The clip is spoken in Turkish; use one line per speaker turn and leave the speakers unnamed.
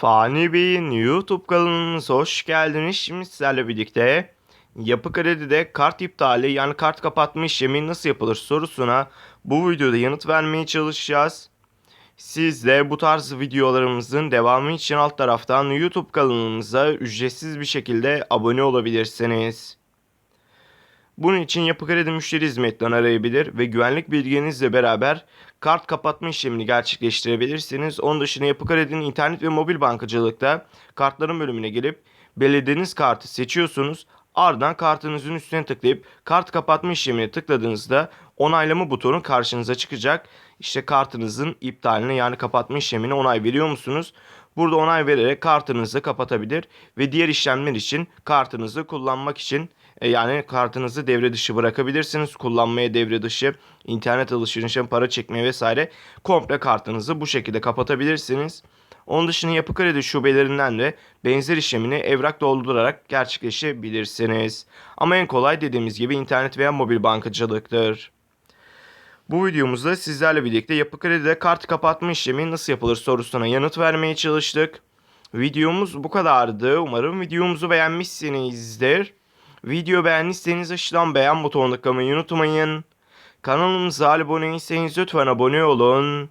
Fani Bey'in YouTube kanalımıza hoş geldiniz. Şimdi sizlerle birlikte Yapı Kredi'de kart iptali yani kart kapatma işlemi nasıl yapılır sorusuna bu videoda yanıt vermeye çalışacağız. Siz de bu tarz videolarımızın devamı için alt taraftan YouTube kanalımıza ücretsiz bir şekilde abone olabilirsiniz. Bunun için Yapı Kredi müşteri hizmetlerini arayabilir ve güvenlik bilginizle beraber kart kapatma işlemini gerçekleştirebilirsiniz. Onun dışında Yapı Kredi'nin internet ve mobil bankacılıkta kartların bölümüne gelip belirlediğiniz kartı seçiyorsunuz. Ardından kartınızın üstüne tıklayıp kart kapatma işlemine tıkladığınızda onaylama butonu karşınıza çıkacak. İşte kartınızın iptaline yani kapatma işlemine onay veriyor musunuz? Burada onay vererek kartınızı kapatabilir ve diğer işlemler için kartınızı kullanmak için e, yani kartınızı devre dışı bırakabilirsiniz. Kullanmaya devre dışı, internet alışverişe para çekmeye vesaire komple kartınızı bu şekilde kapatabilirsiniz. Onun dışında yapı kredi şubelerinden de benzer işlemini evrak doldurarak gerçekleşebilirsiniz. Ama en kolay dediğimiz gibi internet veya mobil bankacılıktır. Bu videomuzda sizlerle birlikte Yapı Kredi'de kart kapatma işlemi nasıl yapılır sorusuna yanıt vermeye çalıştık. Videomuz bu kadardı. Umarım videomuzu beğenmişsinizdir. Video beğendiyseniz aşağıdan beğen butonuna tıklamayı unutmayın. Kanalımıza abone değilseniz lütfen abone olun.